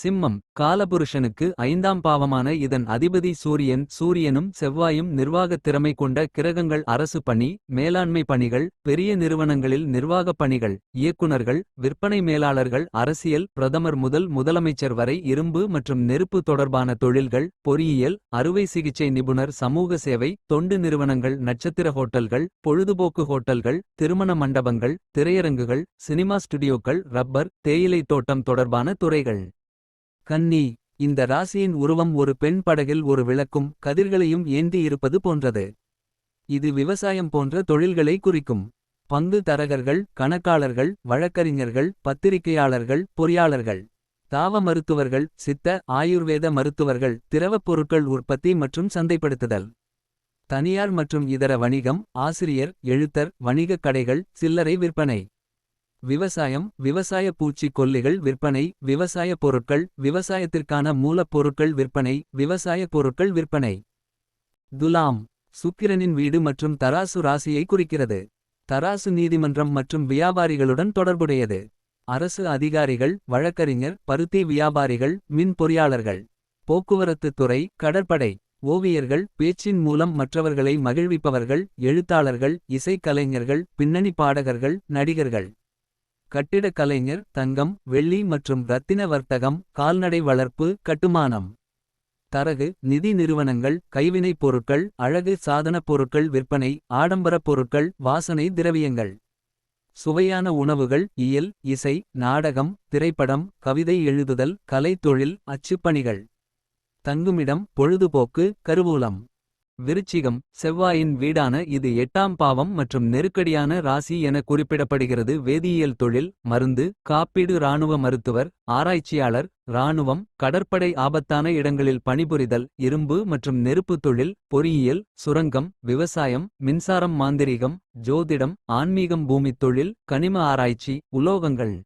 சிம்மம் காலபுருஷனுக்கு ஐந்தாம் பாவமான இதன் அதிபதி சூரியன் சூரியனும் செவ்வாயும் நிர்வாகத் திறமை கொண்ட கிரகங்கள் அரசு பணி மேலாண்மை பணிகள் பெரிய நிறுவனங்களில் நிர்வாகப் பணிகள் இயக்குனர்கள் விற்பனை மேலாளர்கள் அரசியல் பிரதமர் முதல் முதலமைச்சர் வரை இரும்பு மற்றும் நெருப்பு தொடர்பான தொழில்கள் பொறியியல் அறுவை சிகிச்சை நிபுணர் சமூக சேவை தொண்டு நிறுவனங்கள் நட்சத்திர ஹோட்டல்கள் பொழுதுபோக்கு ஹோட்டல்கள் திருமண மண்டபங்கள் திரையரங்குகள் சினிமா ஸ்டுடியோக்கள் ரப்பர் தேயிலை தோட்டம் தொடர்பான துறைகள். கன்னி இந்த ராசியின் உருவம் ஒரு பெண் படகில் ஒரு விளக்கும் கதிர்களையும் ஏந்தி இருப்பது போன்றது. இது விவசாயம் போன்ற தொழில்களை குறிக்கும். பங்கு தரகர்கள் கணக்காளர்கள் வழக்கறிஞர்கள் பத்திரிகையாளர்கள் பொறியாளர்கள் தாவ மருத்துவர்கள் சித்த ஆயுர்வேத மருத்துவர்கள் திரவப் பொருட்கள் உற்பத்தி மற்றும் சந்தைப்படுத்துதல். தனியார் மற்றும் இதர வணிகம் ஆசிரியர் எழுத்தர் வணிகக் கடைகள் சில்லறை விற்பனை. விவசாயம் விவசாய பூச்சி கொல்லிகள் விற்பனை விவசாய பொருட்கள் விவசாயத்திற்கான மூலப்பொருட்கள் விற்பனை விவசாய பொருட்கள் விற்பனை. துலாம் சுக்கிரனின் வீடு மற்றும் தராசு ராசியை குறிக்கிறது. தராசு நீதிமன்றம் மற்றும் வியாபாரிகளுடன் தொடர்புடையது. அரசு அதிகாரிகள் வழக்கறிஞர் பருத்தி வியாபாரிகள் மின் பொறியாளர்கள். போக்குவரத்து துறை கடற்படை. ஓவியர்கள் பேச்சின் மூலம் மற்றவர்களை மகிழ்விப்பவர்கள் எழுத்தாளர்கள் இசைக்கலைஞர்கள் பின்னணி பாடகர்கள் நடிகர்கள். கட்டிடக் கலைஞர் தங்கம் வெள்ளி மற்றும் இரத்தின வர்த்தகம் கால்நடை வளர்ப்பு கட்டுமானம். தரகு நிதி நிறுவனங்கள் கைவினைப் பொருட்கள் அழகு சாதனப் பொருட்கள் விற்பனை ஆடம்பரப் பொருட்கள் வாசனை திரவியங்கள். சுவையான உணவுகள் இயல் இசை நாடகம் திரைப்படம் கவிதை எழுதுதல் கலைத்தொழில் அச்சுப்பணிகள். தங்குமிடம் பொழுதுபோக்கு கருவூலம். விருச்சிகம் செவ்வாயின் வீடான இது எட்டாம் பாவம் மற்றும் நெருக்கடியான ராசி என குறிப்பிடப்படுகிறது. வேதியியல் தொழில் மருந்து காப்பீடு இராணுவ மருத்துவர் ஆராய்ச்சியாளர் இராணுவம் கடற்படை ஆபத்தான இடங்களில் பணிபுரிதல் இரும்பு மற்றும் நெருப்பு தொழில் பொறியியல் சுரங்கம் விவசாயம் மின்சாரம் மாந்திரீகம் ஜோதிடம் ஆன்மீகம் பூமித் தொழில் கனிம ஆராய்ச்சி உலோகங்கள்.